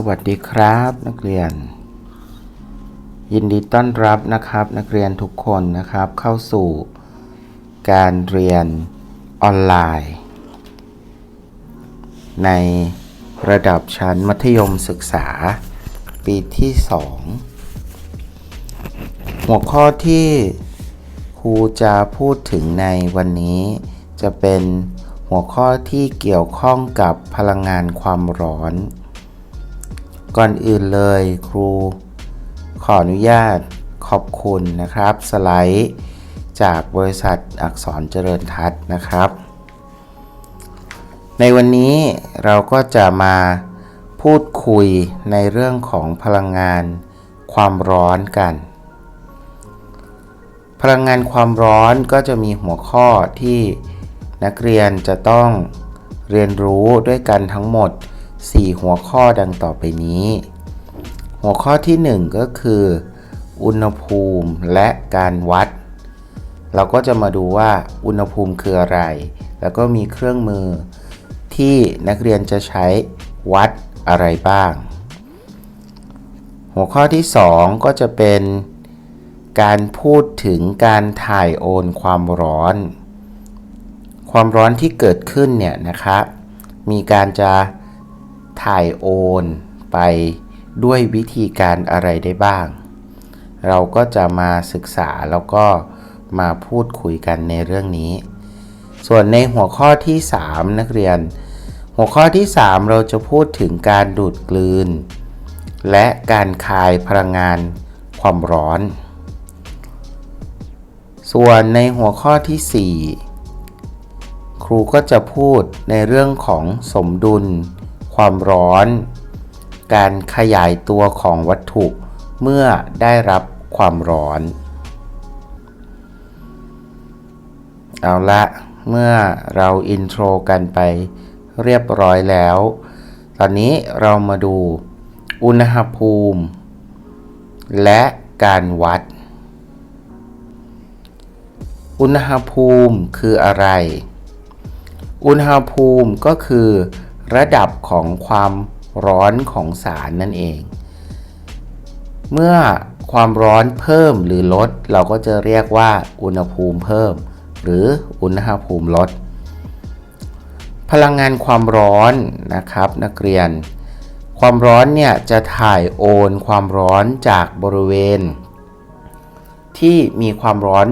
สวัสดีครับนักเรียน ยินดีต้อนรับนะครับ นักเรียนทุกคนนะครับเข้าสู่การเรียนออนไลน์ ในระดับชั้นมัธยมศึกษา ปีที่ 2 หัวข้อที่ครูจะพูดถึงในวันนี้ จะเป็นหัวข้อที่เกี่ยวข้องกับพลังงานความร้อน ก่อนอื่นเลยครู ขออนุญาตขอบคุณนะครับ สไลด์จากบริษัทอักษรเจริญทัศน์นะครับ ในวันนี้เราก็จะมาพูดคุยในเรื่องของพลังงานความร้อนกัน พลังงานความร้อนก็จะมีหัวข้อที่นักเรียนจะต้องเรียนรู้ด้วยกันทั้งหมด 4 หัวข้อดังต่อไปนี้ หัวข้อที่ 1 ก็คือ อุณหภูมิและการวัด เราก็จะมาดูว่าอุณหภูมิคืออะไร แล้วก็มีเครื่องมือที่นักเรียนจะใช้วัดอะไรบ้าง หัวข้อที่ 2 ก็จะเป็นการพูดถึงการถ่ายโอนความร้อน ความร้อนที่เกิดขึ้นเนี่ยนะครับมีการจะ ถ่ายโอนไปด้วยวิธีการอะไรได้บ้าง เราก็จะมาศึกษาแล้วก็มาพูดคุยกันในเรื่องนี้ ส่วนในหัวข้อที่ 3 นักเรียน หัวข้อที่ 3 เราจะพูดถึงการดูดกลืน และการคายพลังงานความร้อน ส่วนในหัวข้อที่ 4 ครูก็จะพูดในเรื่องของสมดุล ความร้อน การขยายตัวของวัตถุเมื่อได้รับความร้อน เอาละเมื่อเราอินโทรกันไปเรียบร้อยแล้ว ตอนนี้เรามาดูอุณหภูมิ และการวัด อุณหภูมิคืออะไร อุณหภูมิก็คือ ระดับของความร้อนของสารนั่นเอง เมื่อความร้อนเพิ่มหรือลด เราก็จะเรียกว่าอุณหภูมิเพิ่ม หรืออุณหภูมิลด พลังงานความร้อนนะครับนักเรียน ความร้อนเนี่ยจะถ่ายโอนความร้อนจากบริเวณ ที่มีความร้อน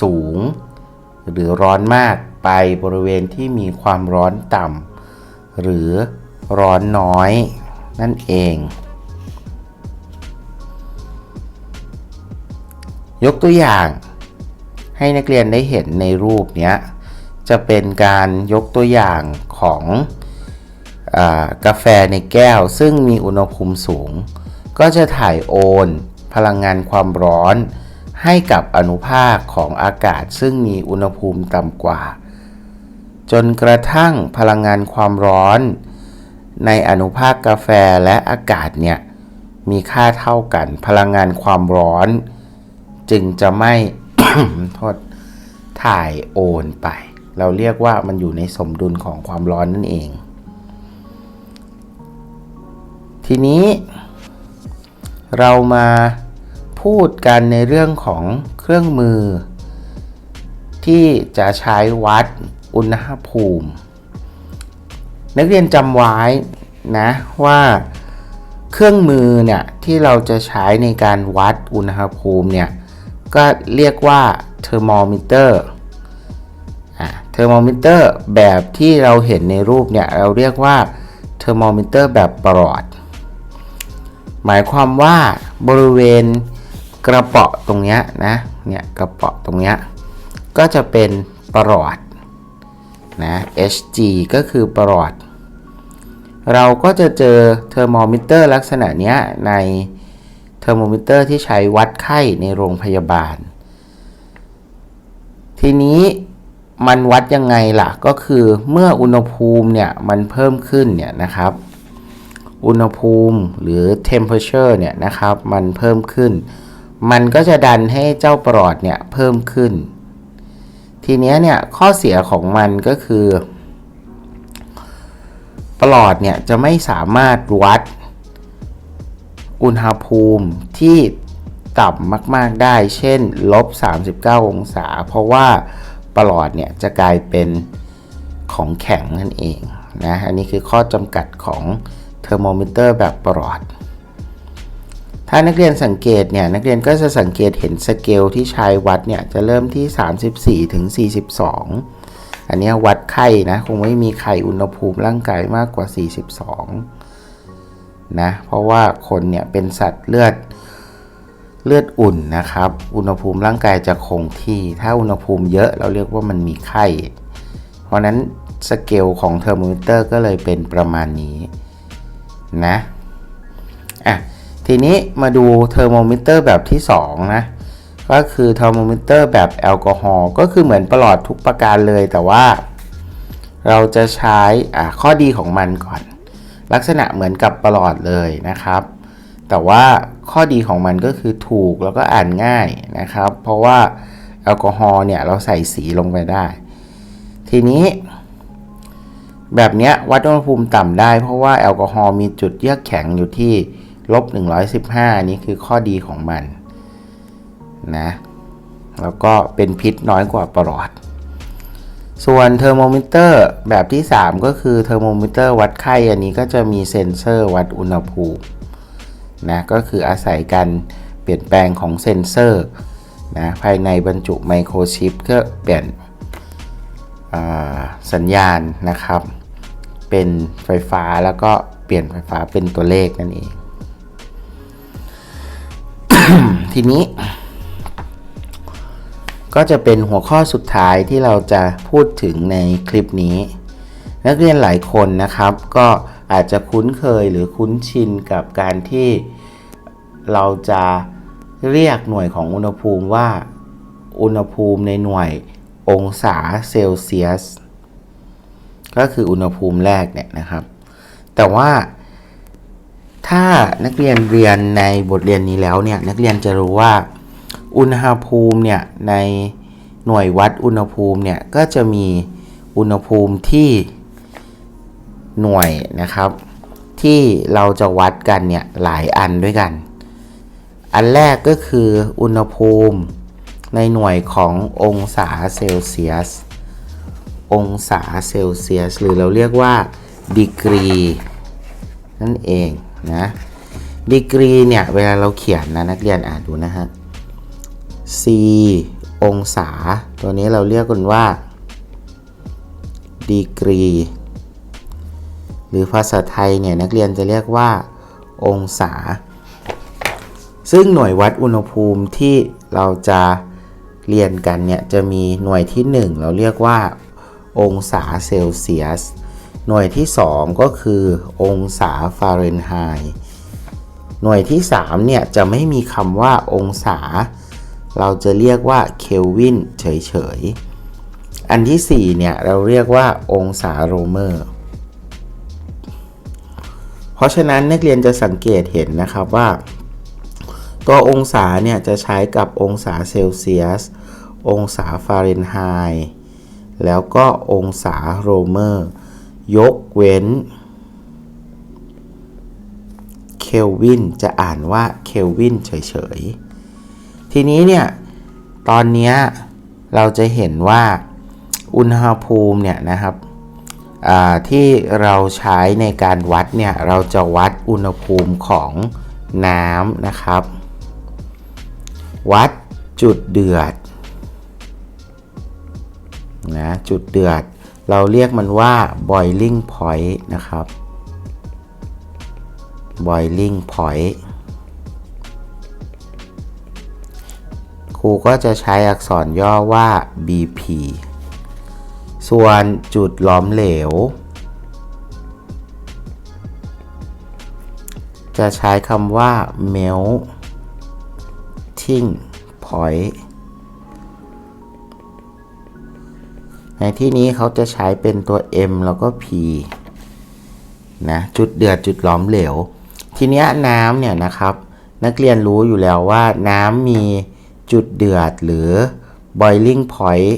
สูง หรือร้อนมากไปบริเวณที่มีความร้อนต่ำ หรือร้อนน้อยนั่นเอง ยกตัวอย่าง ให้นักเรียนได้เห็นในรูปนี้จะเป็นการยกตัวอย่างของอกาแฟในแก้ว ซึ่งมีอุณหภูมิสูง ก็จะถ่ายโอน พลังงานความร้อน ให้กับอนุภาคของอากาศซึ่งมีอุณหภูมิต่ำกว่า จนกระทั่งพลังงานความร้อน ในอนุภาคกาแฟและอากาศเนี่ยมีค่าเท่ากัน พลังงานความร้อน จึงจะไม่ โทษถ่ายโอนไป เราเรียกว่ามันอยู่ในสมดุลของความร้อนนั่นเอง ทีนี้เรามาพูดกันในเรื่องของเครื่องมือ ที่จะใช้วัด อุณหภูมิ นักเรียนจำไว้นะว่าเครื่องมือเนี่ยที่เราจะใช้ในการวัดอุณหภูมิเนี่ยก็เรียกว่าเทอร์โมมิเตอร์เทอร์โมมิเตอร์แบบที่เราเห็นในรูปเนี่ยเราเรียกว่าเทอร์โมมิเตอร์แบบปลอด หมายความว่าบริเวณกระเป๋อตรงเนี้ยนะเนี่ยกระเป๋อตรงเนี้ยก็จะเป็นปลอด นะ Hg ก็คือปลอด เราก็จะเจอเทอร์โมมิเตอร์ลักษณะเนี้ยในเทอร์โมมิเตอร์ที่ใช้วัดไข้ในโรงพยาบาล ทีนี้มันวัดยังไงล่ะ ก็คือเมื่ออุณหภูมิเนี่ยมันเพิ่มขึ้นเนี่ยนะครับ อุณหภูมิหรือ temperature เนี่ยนะครับ มันเพิ่มขึ้น มันก็จะดันให้เจ้าปลอดเนี่ยเพิ่มขึ้น ทีนี้เนี่ยข้อเสียของมันก็คือ ปลอดเนี่ยจะไม่สามารถวัด อุณหภูมิที่ต่ำมาก ๆได้ เช่นลบ 39 องศา เพราะว่าปลอดเนี่ยจะกลายเป็นของแข็งนั่นเองนะ อันนี้คือข้อจำกัดของเทอร์โมมิเตอร์แบบปลอด ถ้านักเรียนสังเกตเนี่ยนักเรียนก็จะสังเกตเห็นสเกลที่ใช้วัดเนี่ยจะเริ่มที่ 34ถึง42 อันนี้วัดไข้นะคงไม่มีไข้อุณหภูมิร่างกายมากกว่า 42นะเพราะว่าคนเนี่ยเป็นสัตว์เลือดเลือดอุ่นนะครับ อุณหภูมิร่างกายจะคงที่ ถ้าอุณหภูมิเยอะเราเรียกว่ามันมีไข้ เพราะนั้นสเกลของเทอร์โมมิเตอร์ก็เลยเป็นประมาณนี้นะอะ ทีนี้มาดูเทอร์โมมิเตอร์แบบที่ 2 นะ ก็คือเทอร์โมมิเตอร์แบบแอลกอฮอล์ก็คือเหมือนประหลอดทุกประการเลยแต่ว่า เราจะใช้ข้อดีของมันก่อน ลักษณะเหมือนกับประหลอดเลยนะครับ แต่ว่าข้อดีของมันก็คือถูกแล้วก็อ่านง่ายนะครับ เพราะว่าแอลกอฮอล์เนี่ยเราใส่สีลงไปได้ ทีนี้แบบนี้วัดอุณหภูมิต่ำได้ เพราะว่าแอลกอฮอล์มีจุดเยือกแข็งอยู่ที่ ลบ115 นี่คือข้อดีของมันนะแล้วก็เป็นพิษน้อยกว่าประหลอด ส่วนเทอร์โมมิเตอร์แบบที่ 3 ก็คือเทอร์โมมิเตอร์วัดไข้อันนี้ก็จะมีเซ็นเซอร์วัดอุณหภูมินะก็คืออาศัยการเปลี่ยนแปลงของเซ็นเซอร์นะภายในบรรจุไมโครชิปก็เปลี่ยนสัญญาณนะครับ เป็นไฟฟ้าแล้วก็เปลี่ยนไฟฟ้าเป็นตัวเลขนั่นเอง ทีนี้ ก็จะเป็นหัวข้อสุดท้ายที่เราจะพูดถึงในคลิปนี้ นักเรียนหลายคนนะครับ ก็อาจจะคุ้นเคยหรือคุ้นชินกับการที่เราจะเรียกหน่วยของอุณหภูมิว่า อุณหภูมิในหน่วยองศาเซลเซียส ก็คืออุณหภูมิแรกเนี่ยนะครับ แต่ว่า ถ้านักเรียนเรียนในบทเรียนนี้แล้วเนี่ยนักเรียนจะรู้ว่าอุณหภูมิเนี่ยในหน่วยวัดอุณหภูมิเนี่ยก็จะมีอุณหภูมิที่หน่วยนะครับ ที่เราจะวัดกันเนี่ยหลายอันด้วยกัน อันแรกก็คืออุณหภูมิในหน่วยขององศาเซลเซียส องศาเซลเซียส หรือเราเรียกว่าดีกรีนั่นเอง นะดีกรีเนี่ยเวลาเราเขียนนะนักเรียนอ่านดูนะฮะ C องศา ตัวนี้เราเรียกกันว่าดีกรีหรือภาษาไทยเนี่ยนักเรียนจะเรียกว่า องศา ซึ่งหน่วยวัดอุณหภูมิที่เราจะเรียนกันเนี่ยจะมีหน่วยที่ 1 เราเรียกว่า องศาเซลเซียส หน่วยที่ 2 ก็คือองศาฟาเรนไฮต์หน่วยที่ 3 เนี่ย จะไม่มีคำว่าองศา เราจะเรียกว่าเคลวินเฉยๆ อันที่ 4 เนี่ย เราเรียกว่าองศาโรเมอร์ เพราะฉะนั้นนักเรียนจะสังเกตเห็นนะครับว่า ตัวองศาเนี่ย จะใช้กับองศาเซลเซียส องศาฟาเรนไฮต์แล้วก็องศาโรเมอร์ ยกเว้นเคลวินจะอ่านว่าเคลวินเฉยๆ ทีนี้เนี่ยตอนนี้เราจะเห็นว่าอุณหภูมิเนี่ยนะครับที่เราใช้ในการวัดเนี่ยเราจะวัดอุณหภูมิของน้ำนะครับ วัดจุดเดือดนะจุดเดือด เราเรียกมันว่า boiling point นะครับ boiling point ครูก็จะใช้อักษรย่อว่า BP ส่วนจุดหลอมเหลว จะใช้คำว่า melting point ในที่นี้เขาจะใช้เป็นตัว M แล้วก็ P นะจุดเดือดจุดหลอมเหลว ทีนี้น้ำเนี่ยนะครับนักเรียนรู้อยู่แล้วว่าน้ำมีจุดเดือดหรือ boiling point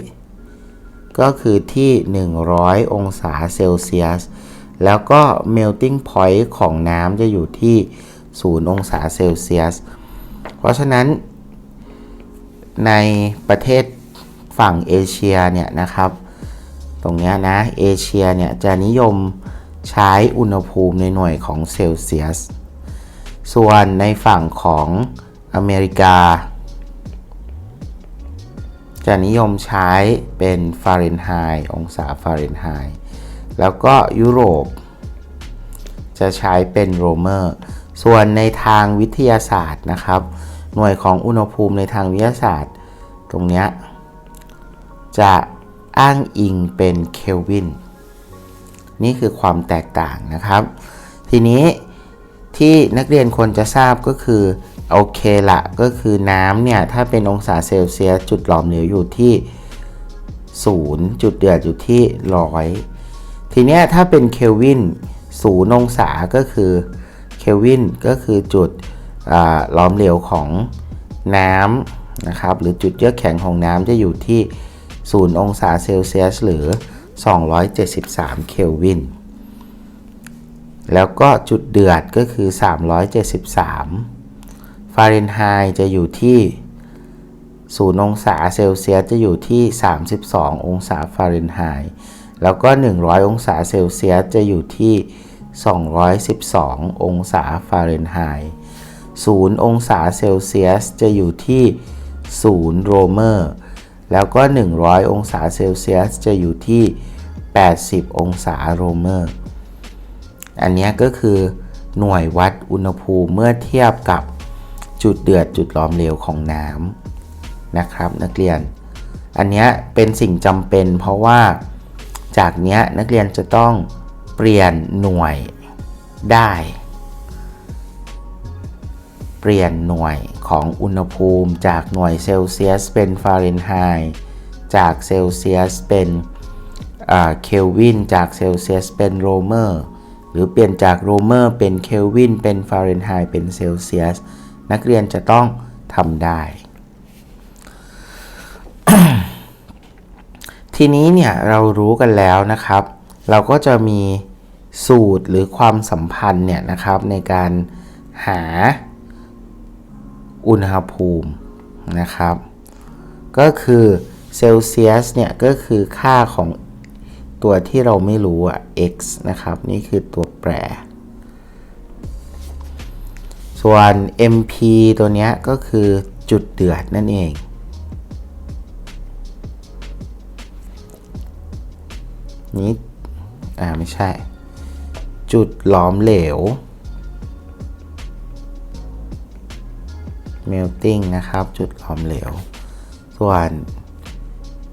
ก็คือที่ 100 องศาเซลเซียส แล้วก็ melting point ของน้ำจะอยู่ที่ 0 องศาเซลเซียส เพราะฉะนั้นในประเทศฝั่งเอเชียเนี่ยนะครับ ตรงนี้นะเอเชียเนี่ยจะนิยมใช้อุณหภูมิในหน่วยของเซลเซียส ส่วนในฝั่งของอเมริกา จะนิยมใช้เป็นฟาเรนไฮต์องศาฟาเรนไฮต์แล้วก็ยุโรป จะใช้เป็นโรเมอร์ ส่วนในทางวิทยาศาสตร์นะครับ หน่วยของอุณหภูมิในทางวิทยาศาสตร์ ตรงนี้จะ อ้างอิงเป็นเคลวินนี่คือความแตกต่างนะครับ ทีนี้ที่นักเรียนควรจะทราบก็คือโอเคละก็คือน้ำเนี่ย ถ้าเป็นองศาเซลเซียสจุดหลอมเหลวอยู่ที่ 0 จุดเดือดอยู่ที่100ทีเนี้ยถ้าเป็นเคลวินศูนย์องศาก็คือเคลวินก็คือจุดหลอมเหลวของน้ำนะครับหรือจุดเยือกแข็งของน้ำจะอยู่ที่ 0 องศาเซลเซียส หรือ 273 เคลวิน แล้วก็จุดเดือดก็คือ 373 ฟาเรนไฮต์จะอยู่ที่ 0 องศาเซลเซียส จะอยู่ที่ 32 องศาฟาเรนไฮต์ แล้วก็ 100 องศาเซลเซียส จะอยู่ที่ 212 องศาฟาเรนไฮต์ 0 องศาเซลเซียส จะอยู่ที่ 0 โรเมอร์ แล้วก็ 100 องศาเซลเซียสจะอยู่ที่ 80 องศาโรเมอร์ อันนี้ก็คือหน่วยวัดอุณหภูมิเมื่อเทียบกับจุดเดือดจุดหลอมเหลวของน้ำนะครับ นักเรียน อันนี้เป็นสิ่งจำเป็นเพราะว่าจากนี้นักเรียนจะต้องเปลี่ยนหน่วยได้ ปลี่ยนหน่วยของอุณหภูมิจากหน่วยเซลเซียสเป็นฟาเรนไฮต์จากเซลเซียสเป็นเคลวินจากเซลเซียสเป็นโรเมอร์หรือเปลี่ยนจากโรเมอร์เป็นเคลวินเป็นฟาเรนไฮต์เป็นเซลเซียสนักเรียนจะต้องทำได้ ทีนี้เนี่ยเรารู้กันแล้วนะครับ เราก็จะมีสูตรหรือความสัมพันธ์เนี่ยนะครับในการหา อุณหภูมินะครับ ก็คือเซลเซียสเนี่ยก็คือค่าของตัวที่เราไม่รู้อะ x นะครับ นี่คือตัวแปร ส่วน mp ตัวเนี้ยก็คือจุดเดือดนั่นเอง นี้ อ่า ไม่ใช่ จุดหลอมเหลว melting นะครับ จุดหลอมเหลว ส่วน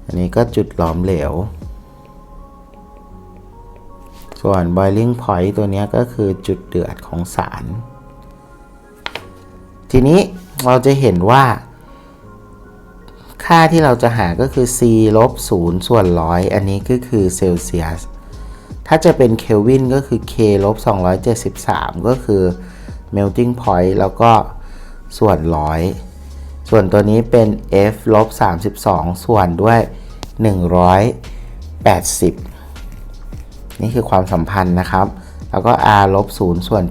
อันนี้ก็จุดหลอมเหลว ส่วน boiling point ตัวนี้ก็คือจุดเดือดของสาร ทีนี้เราจะเห็นว่า ค่าที่เราจะหาก็คือ c ลบ0ส่วนร้อยอันนี้ก็คือเซลเซียสถ้าจะเป็นเคลวินก็คือ k ลบ273 ก็คือ melting point แล้วก็ ส่วนร้อยส่วนตัวนี้เป็น f ลบ32 ส่วนด้วย 180 นี่คือความสัมพันธ์นะครับ แล้วก็ r ลบ0ส่วน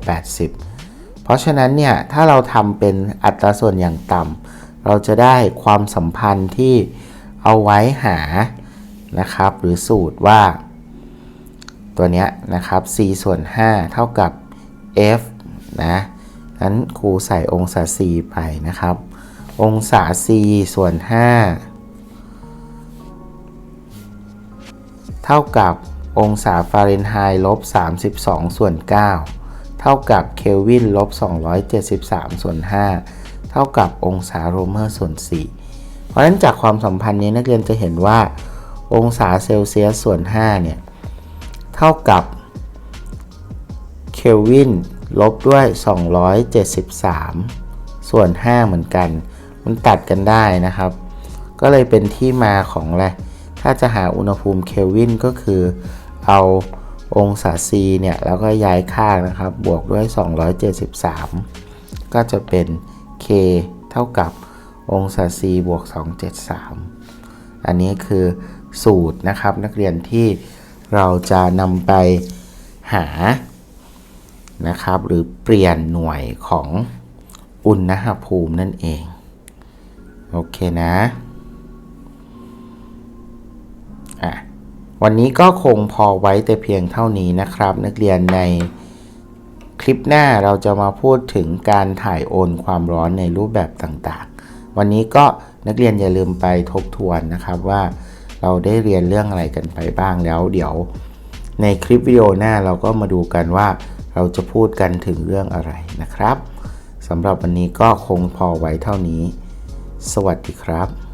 80 เพราะฉะนั้นเนี่ย ถ้าเราทำเป็นอัตราส่วนอย่างต่ำเราจะได้ความสัมพันธ์ที่เอาไว้หานะครับ หรือสูตรว่า ตัวเนี้ยนะครับ c ส่วน 5 เท่ากับ f นะ นั้นครูใส่องศา c ไปนะครับ องศา c ส่วน 5 เท่ากับองศาฟาเรนไฮต์ลบ 32 ส่วน 9 เท่ากับเคลวินลบ 273 ส่วน 5 เท่ากับองศาโรเมอร์ส่วน 4 เพราะฉะนั้นจากความสัมพันธ์นี้นักเรียนจะเห็นว่า องศาเซลเซียสส่วน 5 เนี่ย เท่ากับเคลวิน ลบด้วย 273 ส่วน 5 เหมือนกัน มันตัดกันได้นะครับ ก็เลยเป็นที่มาของอะไรถ้าจะหาอุณหภูมิเคลวินก็คือเอาองศา C เนี่ย แล้วก็ย้ายค่านะครับ บวกด้วย 273 ก็จะเป็น K เท่ากับองศา C บวก 273 อันนี้คือสูตรนะครับนักเรียนที่เราจะนำไปหา นะครับ หรือเปลี่ยนหน่วยของอุณหภูมินั่นเอง โอเคนะอะวันนี้ก็คงพอไว้แต่เพียงเท่านี้นะครับ นักเรียนในคลิปหน้าเราจะมาพูดถึงการถ่ายโอนความร้อนในรูปแบบต่างๆ วันนี้ก็นักเรียนอย่าลืมไปทบทวนนะครับว่าเราได้เรียนเรื่องอะไรกันไปบ้างแล้ว เดี๋ยวในคลิปวิดีโอหน้าเราก็มาดูกันว่า เราจะพูดกันถึงเรื่องอะไรนะครับสำหรับวันนี้ก็คงพอไว้เท่านี้ สวัสดีครับ